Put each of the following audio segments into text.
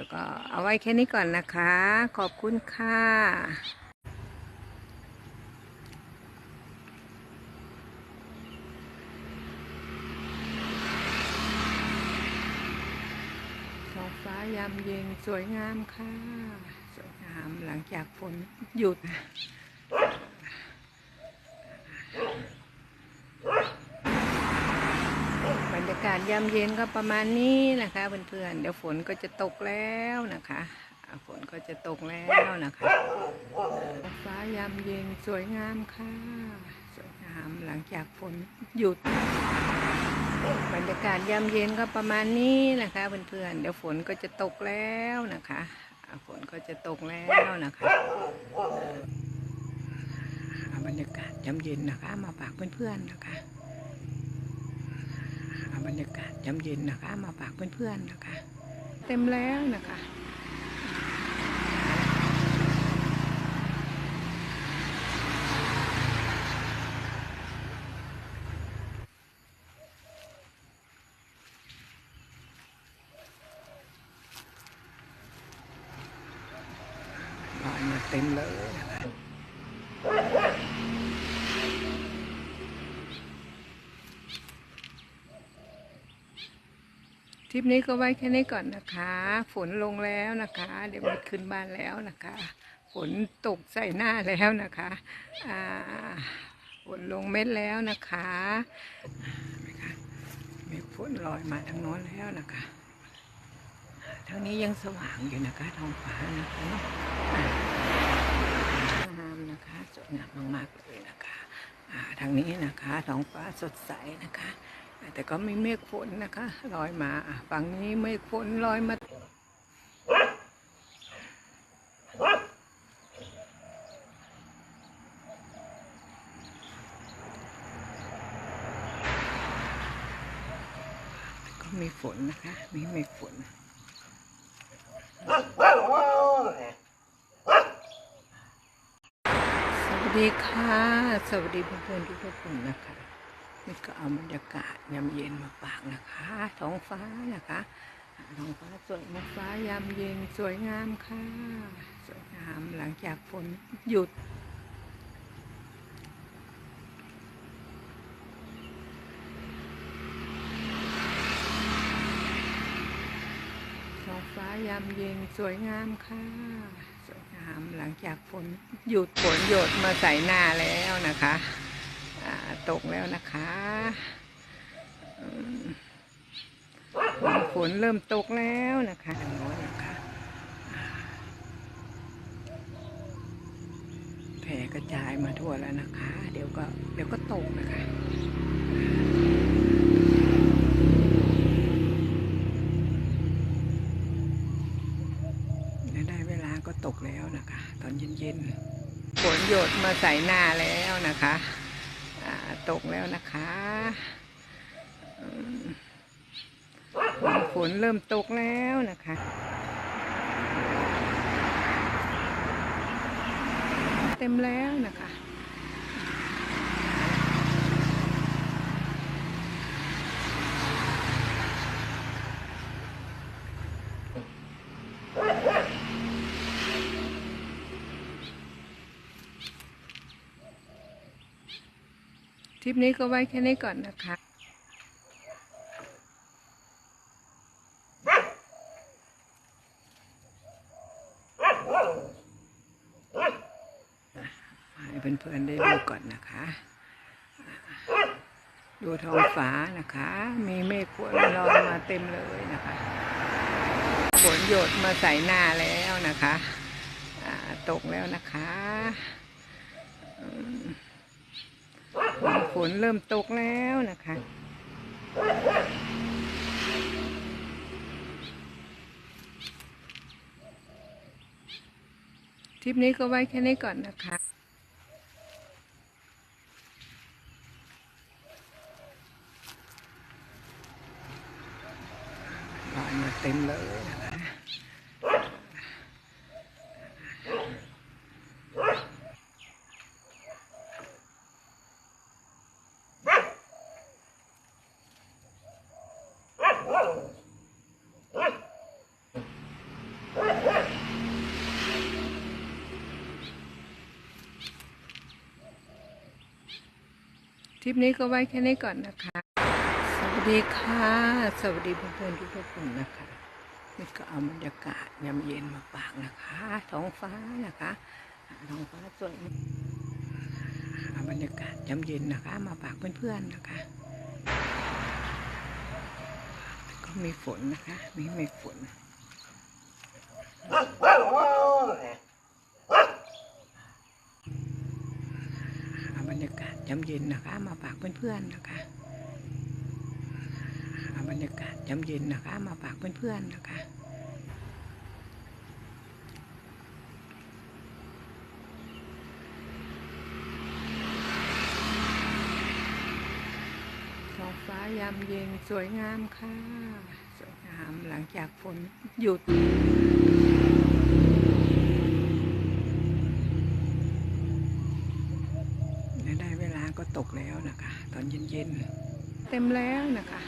ดี๋ยวก็เอาไว้แค่นี้ก่อนนะคะ ขอบคุณค่ะฟ้ายามเย็นสวยงามค่ะ สวยงามหลังจากฝนหยุด บรรยากาศยามเย็นก็ประมาณนี้นะคะเพื่อนๆเดี๋ยวฝนก็จะตกแล้วนะคะฝนก็จะตกแล้วนะคะฟ้ายามเย็นสวยงามค่ะสวยงามหลังจากฝนหยุด บรรยากาศยามเย็นก็ประมาณนี้นะคะเพื่อนๆเดี๋ยวฝนก็จะตกแล้วนะคะฝนก็จะตกแล้วนะคะบรรยากาศยามเย็นนะคะ มาฝากเพื่อนๆนะคะ บรรยากาศยามเย็นนะคะ มาฝากเพื่อนๆนะคะ เต็มแล้วนะคะลอยมาเต็มเลยนะคะ ทริปนี้ก็ไว้แค่นี้ก่อนนะคะ ฝนลงแล้วนะคะ เดี๋ยวมันขึ้นบ้านแล้วนะคะ ฝนตกใส่หน้าแล้วนะคะอ่าฝนลงเม็ดแล้วนะคะไหมคะมฆฝนลอยมาทางโน้นแล้วนะคะทางนี้ยังสว่างอยู่นะคะท้องฟ้านะคะเนาะงามนะคะสวยงามมากๆเลยนะคะอ่าทางนี้นะคะท้องฟ้าสดใสนะคะ แต่ก็ไม่เมฆฝนนะคะลอยมาฝั่งนี้เมฆฝนลอยมาก็มีฝนนะคะ มีเมฆฝนสวัสดีค่ะ สวัสดีเพื่อนๆทุกๆคนนะคะ นี่ก็เอาบรรยากาศยามเย็นมาฝากนะคะ ท้องฟ้านะคะท้องฟ้าสวยมากฟ้ายามเย็นสวยงามค่ะ สวยงามหลังจากฝนหยุดท้องฟ้ายามเย็นสวยงามค่ะ สวยงามหลังจากฝนหยุดฝนหยดมาใส่หน้าแล้วนะคะ ตกแล้วนะคะฝนเริ่มตกแล้วนะคะทางโน้นนะคะแผ่กระจายมาทั่วแล้วนะคะ เดี๋ยวก็เดี๋ยวก็ตกนะคะได้เวลาก็ตกแล้วนะคะ ตอนเย็นๆฝนหยดมาใส่หน้าแล้วนะคะ ตกแล้วนะคะฝนเริ่มตกแล้วนะคะเต็มแล้วนะคะ ทริปนี้ก็ไว้แค่นี้ก่อนนะคะให้เพื่อนๆได้ดูก่อนนะคะ ดูท้องฟ้านะคะ มีเมฆฝนลอยมาเต็มเลยนะคะ ฝนหยดมาใส่หน้าแล้วนะคะ ตกแล้วนะคะอืม ฝนเริ่มตกแล้วนะคะทริปนี้ก็ไว้แค่นี้ก่อนนะคะลอยมาเต็มเลยนะคะ ค ลิปนี้ก็ไว้แค่นี้ก่อนนะคะ สวัสดีค่ะ สวัสดีเพื่อนๆทุกๆคนนะคะนี่ก็เอาบรรยากาศยามเย็นมาฝากนะคะ ท้องฟ้านะคะท้องฟ้าสวยเอาบรรยากาศยามเย็นนะคะ มาฝากเพื่อนๆนะคะ ก็มีฝนนะคะ มีเมฆฝน เอาบรร ยากาศยามเย็นนะคะ มาฝากเพื่อนๆนะคะบรรยากาศยามเย็นนะคะ มาฝากเพื่อนๆนะคะท้องฟ้ายามเย็นสวยงามค่ะ สวยงามหลังจากฝนหยุด ก็ตกแล้วนะคะ ตอนเย็นๆ เต็มแล้วนะคะ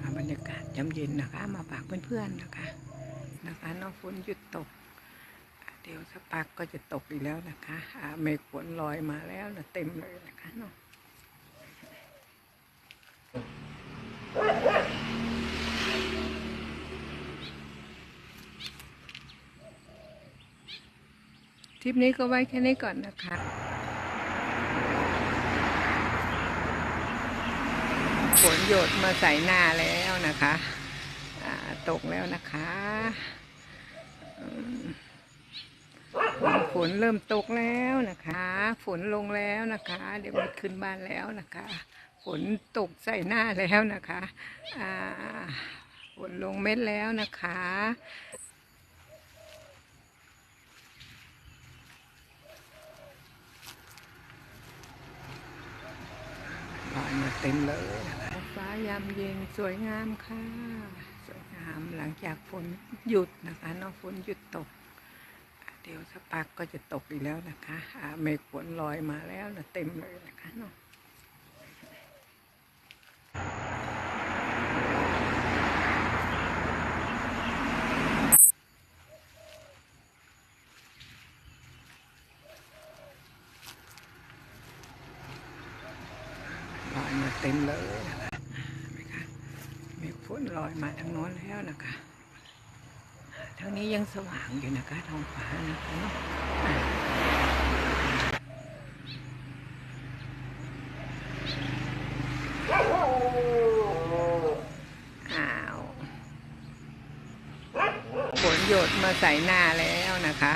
เอาบรรยากาศยามเย็นนะคะ มาฝากเพื่อนๆนะคะ นะคะน้องฝนหยุดตก เดี๋ยวสักพักก็จะตกอีกแล้วนะคะอ่าเมฆฝนลอยมาแล้วนะเต็มเลยนะคะเนาะ ทริปนี้ก็ไว้แค่นี้ก่อนนะคะฝนหยดมาใส่หน้าแล้วนะคะตกแล้วนะคะฝนเริ่มตกแล้วนะคะ ฝนลงแล้วนะคะ เดี๋ยวมันขึ้นบ้านแล้วนะคะ ฝนตกใส่หน้าแล้วนะคะฝนลงเม็ดแล้วนะคะ ลอยมาเต็มเลยฟ้ายามเย็นสวยงามค่ะ สวยงามหลังจากฝนหยุดนะคะเนอกฝนหยุดตก เดี๋ยวสักพักก็จะตกอีกแล้วนะคะเมฆฝนลอยมาแล้วนะเต็มเลยนะคะเนาะลอยมา เต็มเลยนะคะมคะเมฆฝนลอยมาทางโน้นแล้วนะคะทางนี้ยังสว่างอยู่นะคะท้องฟ้านะคะอ้าวฝนหยดมาใส่หน้าแล้วนะคะ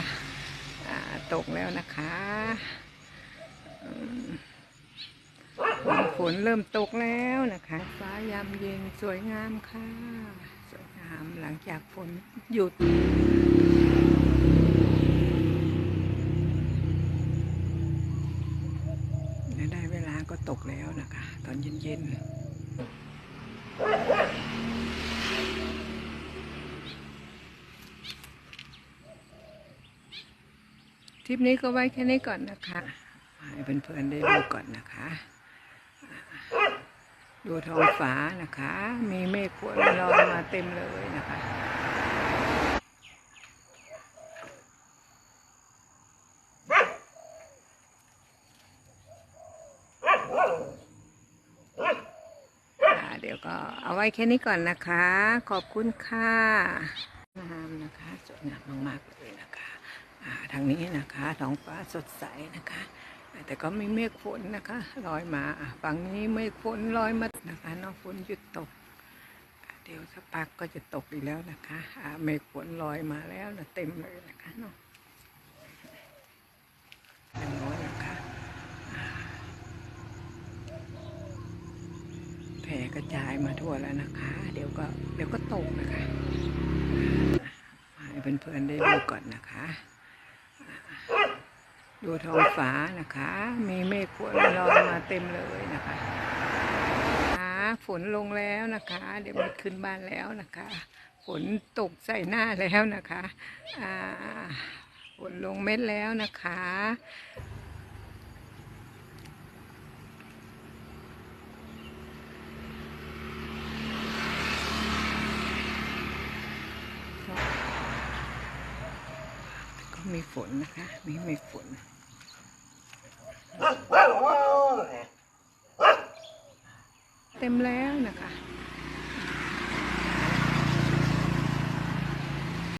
ตกแล้วนะคะ ฝนเริ่มตกแล้วนะคะ ฟ้ายามเย็นสวยงามค่ะ สวยงามหลังจากฝนหยุดและได้เวลาก็ตกแล้วนะคะ ตอนเย็นๆทริปนี้ก็ไว้แค่นี้ก่อนนะคะ ให้เพื่อนๆได้ดูก่อนนะคะ ดูท้องฟ้านะคะ มีเมฆฝนลอยมาเต็มเลยนะคะ เดี๋ยวก็เอาไว้แค่นี้ก่อนนะคะ ขอบคุณค่ะงามนะคะ สวยงามมากๆเลยนะคะทางนี้นะคะท้องฟ้าสดใสนะคะ แต่ก็มีเมฆฝนนะคะลอยมาฝั่งนี้เมฆฝนลอยมานะคะนอกฝนหยุดตก เดี๋ยวสักพักก็จะตกอีกแล้วนะคะเมฆฝนลอยมาแล้วนะเต็มเลยนะคะเนาะทางโน้นนะคะอ่าแผ่กระจายมาทั่วแล้วนะคะ เดี๋ยวก็เดี๋ยวก็ตกนะคะอ่าให้เพื่อนๆได้ดูก่อนนะคะ ดูท้องฟ้านะคะ มีเมฆฝนลอยมาเต็มเลยนะคะฝนลงแล้วนะคะ เดี๋ยวมันขึ้นบ้านแล้วนะคะ ฝนตกใส่หน้าแล้วนะคะฝนลงเม็ดแล้วนะคะ มีฝนนะคะม่มีฝนเต็มแล้วนะคะ